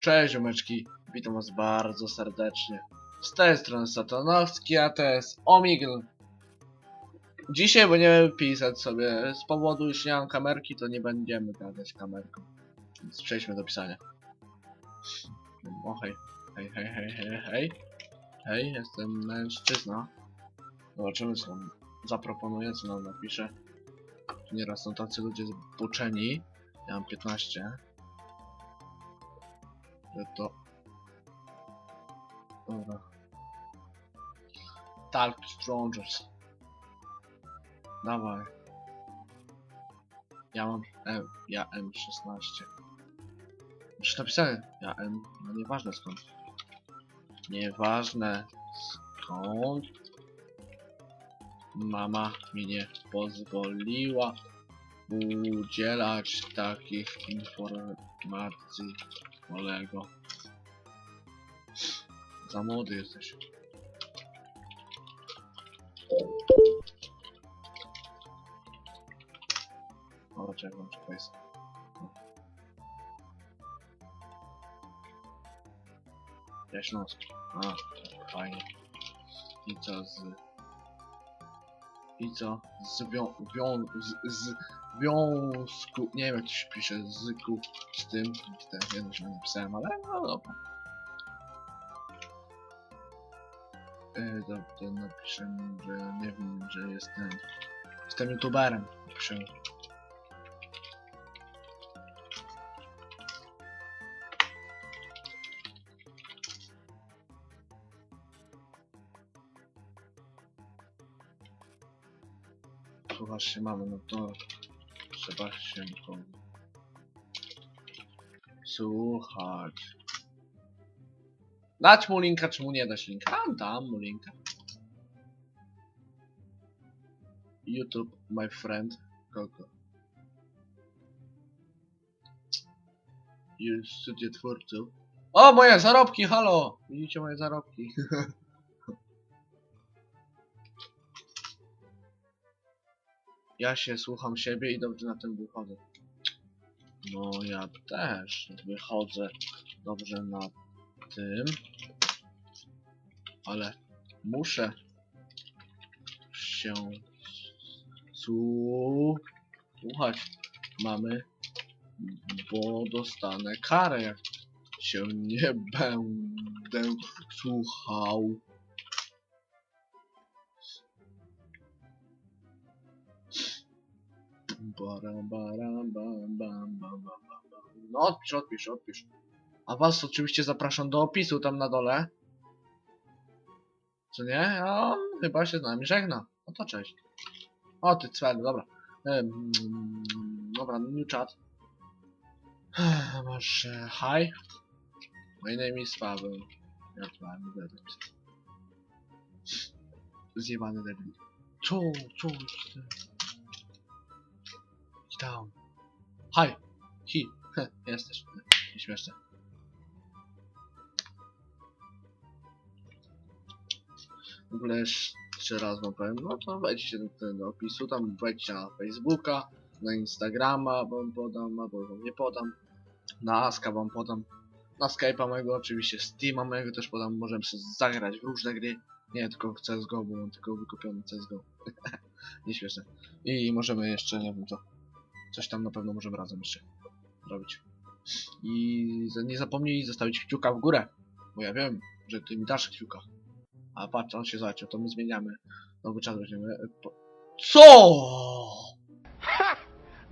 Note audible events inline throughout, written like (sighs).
Cześć ziomeczki, witam was bardzo serdecznie. Z tej strony Satanowski, a to jest Omigl. Dzisiaj będziemy pisać sobie, z powodu iż nie mam kamerki, to nie będziemy gadać kamerką. Więc przejdźmy do pisania. O hej, hej, hej, hej, hej, hej. Hej, jestem mężczyzna. Zobaczymy co nam zaproponuje, co nam napisze. Nieraz są tacy ludzie zboczeni. Ja mam 15. To... Dobra. Talk to strangers. Dawaj. Ja mam M, ja M16. Już napisałem, ja M, no nieważne skąd. Nieważne skąd. Mama mi nie pozwoliła udzielać takich informacji kolego. Za młody jesteś. O, czekaj, czekaj. Jaśnowski. A, fajnie. I co z... I co? Z wią... wią... z... z związku... Nie wiem jak to się pisze, zyku z tym... z tym, jedno źle napisałem, ale no dobra. Yy, dobrze, napiszę mu, że nie wiem, że jestem... Jestem youtuberem. Napiszę. Słuchasz się mamy, no to trzeba się słuchać. Dać mu linka, czy mu nie dać linka? Dam, dam mu linka. YouTube, my friend. Kogo? Już studię twórców. O, moje zarobki, halo! Widzicie moje zarobki. (laughs) Ja się słucham siebie i dobrze na tym wychodzę. No ja też wychodzę dobrze na tym. Ale muszę się słuchać mamy, bo dostanę karę, jak się nie będę słuchał. No odpisz, odpisz, odpisz. A was oczywiście zapraszam do opisu tam na dole. Co nie? A on chyba się z nami żegna. No to cześć. O ty cwel, dobra. Em, dobra, new chat. (sighs) Masz e, hi. My name is Paweł. Jak mam debil. Zjebany debil. Co? Co? Down. Hi. Heh, Jesteś. Nieśmieszne. W ogóle jeszcze raz wam powiem, no to wejdźcie do, opisu, tam wejdźcie na Facebooka, na Instagrama wam podam, albo wam nie podam, na Aska wam podam, na Skype'a mojego oczywiście, Steama mojego też podam, możemy sobie zagrać w różne gry, nie tylko w CSGO, bo mam tylko wykupiony CSGO. (laughs) Nieśmieszne. I możemy jeszcze, nie wiem co, coś tam na pewno możemy razem jeszcze robić. I nie zapomnij zostawić kciuka w górę, bo ja wiem, że ty mi dasz kciuka. A patrz, on się zaczął, to my zmieniamy. Nowy czas weźmiemy. e, Po... CO?!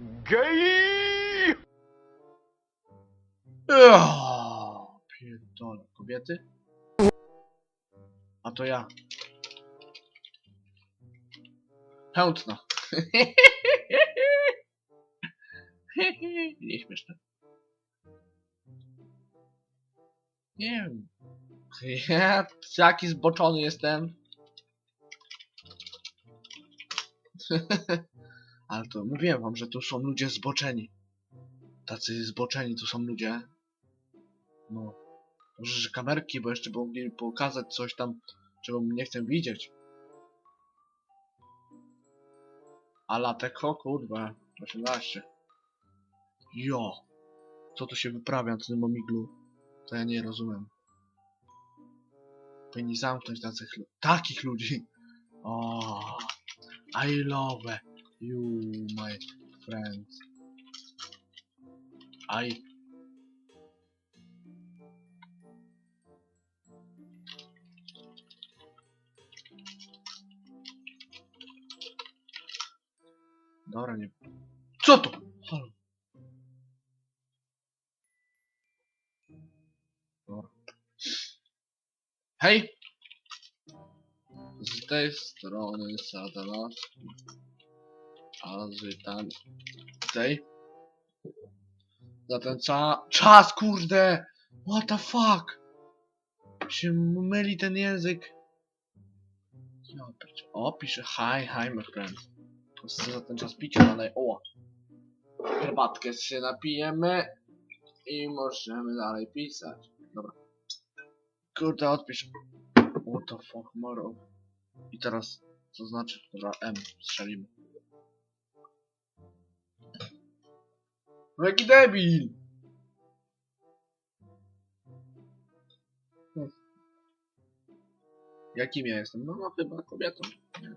Gej! Ja, Pierdolę. Kobiety? A to ja. Chętna. (laughs) (laughs) Nieśmieszne. Nie wiem. Ja jaki zboczony jestem. (laughs) Ale to mówiłem wam, że tu są ludzie zboczeni. Tacy zboczeni tu są ludzie. No. Może, że kamerki, bo jeszcze by mogli pokazać coś tam, czego nie chcę widzieć. A latek, o kurwa, 18. Jo. Co tu się wyprawia na tym omiglu? To ja nie rozumiem. Powinni zamknąć tacych, takich ludzi. O, I love you, my friend. I... Dobra, nie... Co to? Halo. Hej! Z tej strony Satanowski. A z tam... tej? Za ten ca... czas, kurde! What the fuck? Się myli ten język. O, pisze hi, hi my friend. Co za ten czas picia dalej. O! Herbatkę się napijemy i możemy dalej pisać. Dobra. Kurde, odpisz. What the fuck, moro. I teraz, co znaczy? Dobra, M, strzelimy. No jaki debil! Hmm. Jakim ja jestem? No, no chyba kobietą. Nie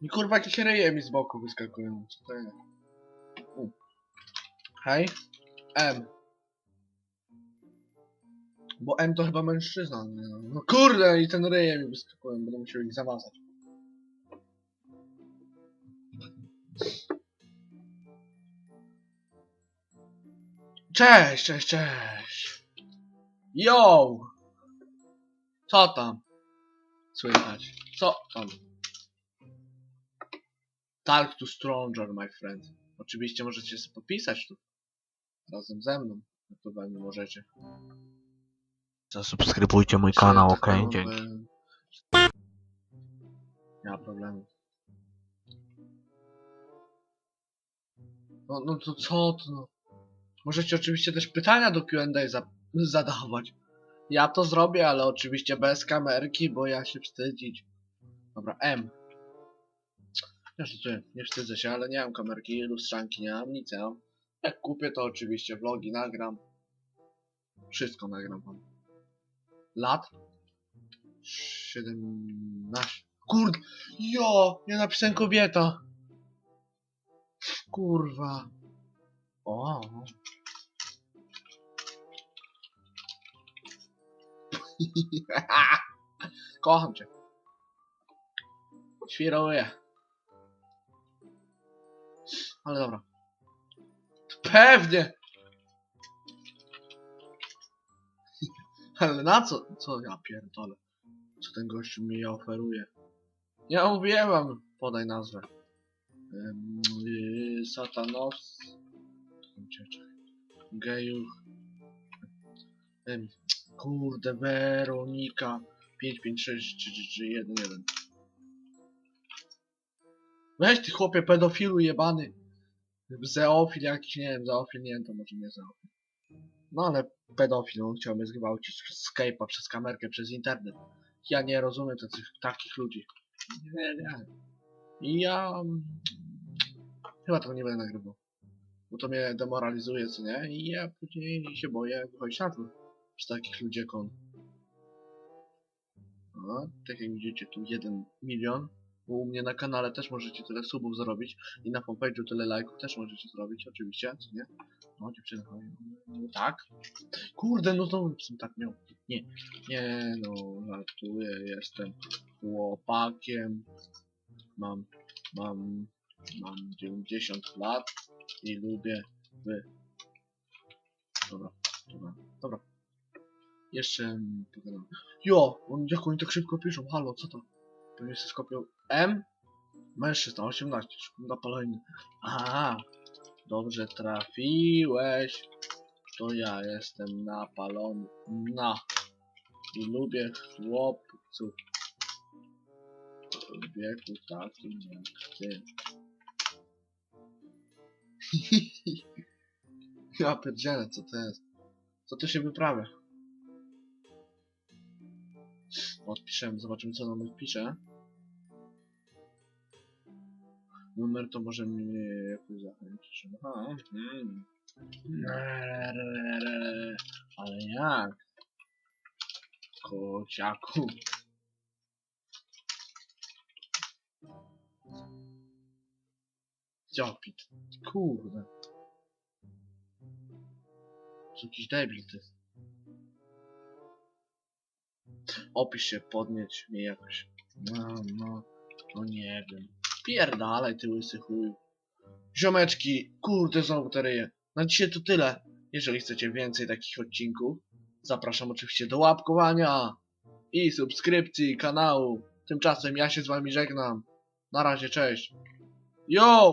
I kurwa jakieś reje mi z boku wyskakują. Co to jest? Hej? M. Bo M to chyba mężczyzna. nie? No kurde i ten reje mi wyskakują. Będę musiał ich zamazać. Cześć, cześć, cześć. Yo! Co tam? Słychać? Co tam? Talk to stranger, my friend. Oczywiście możecie sobie popisać tu. Razem ze mną. Ewentualnie możecie. Zasubskrybujcie mój kanał, ok? Dzięki. Nie ma problemu. No, no to co to? No? Możecie oczywiście też pytania do Q&A za (laughs) zadawać. Ja to zrobię, ale oczywiście bez kamerki, bo ja się wstydzić. Dobra, M. Ja żartuję, nie wstydzę się, ale nie mam kamerki, lustrzanki, nie mam nic, ja. Jak kupię, to oczywiście vlogi nagram. Wszystko nagram wam. Lat? 17. Kurde, jo, ja napisałem kobieta. Kurwa. O. (laughs) Kocham cię. Świruję. Ale dobra. Pewnie. (laughs) Ale na co? Co ja pierdolę? Co ten gościu mi oferuje? Ja wam, podaj nazwę. Yy. Ucieczek. Gejuch. Ym, kurde, Weronika. 556 Weź ty chłopie pedofilu jebany. Zeofil jakiś, nie wiem, zeofil, nie wiem, to może nie zeofil. No ale pedofil, on chciał mnie zgwałcić przez Skype'a, przez kamerkę, przez internet. Ja nie rozumiem takich, takich ludzi. Nie, nie. I ja... mm, Chyba tego nie będę nagrywał. Bo to mnie demoralizuje, co nie? I ja później się boję wychodzić na dwór. Przy takich ludzi jak on. No, tak jak widzicie, tu 1 milion. U mnie na kanale też możecie tyle subów zrobić. I na fanpage'u tyle lajków też możecie zrobić, oczywiście, co nie? No, dziewczyny, chodź. No, tak. Kurde, no znowu tak miał. Nie, nie, no, żartuję, jestem chłopakiem. Mam, mam, mam 90 lat i lubię wy. Dobra, dobra, dobra. Jeszcze pogadam. Jo, on, jak oni tak szybko piszą, halo, co to? Pewnie się skopią. M? Mężczyzna, 18, sekunda palenia. Aha, dobrze trafiłeś. To ja jestem napalony. Na. I lubię chłopców. W wieku takim jak ty. (laughs) ja pierdzielę, co to jest? Co tu się wyprawia? Odpiszemy, zobaczymy co nam odpisze. Numer, to może mnie jakoś zachęcić. Aha, mhm. Ale jak? Kociaku. Jopit. Kurde. To jakiś debil ty. Opisz się, podnieć mnie jakoś. No, no, no nie wiem. Pierdalaj ty łysy chuj. Ziomeczki, kurde znowu te ryje. Na dzisiaj to tyle. Jeżeli chcecie więcej takich odcinków, zapraszam oczywiście do łapkowania i subskrypcji kanału. Tymczasem ja się z wami żegnam. Na razie, cześć. Yo!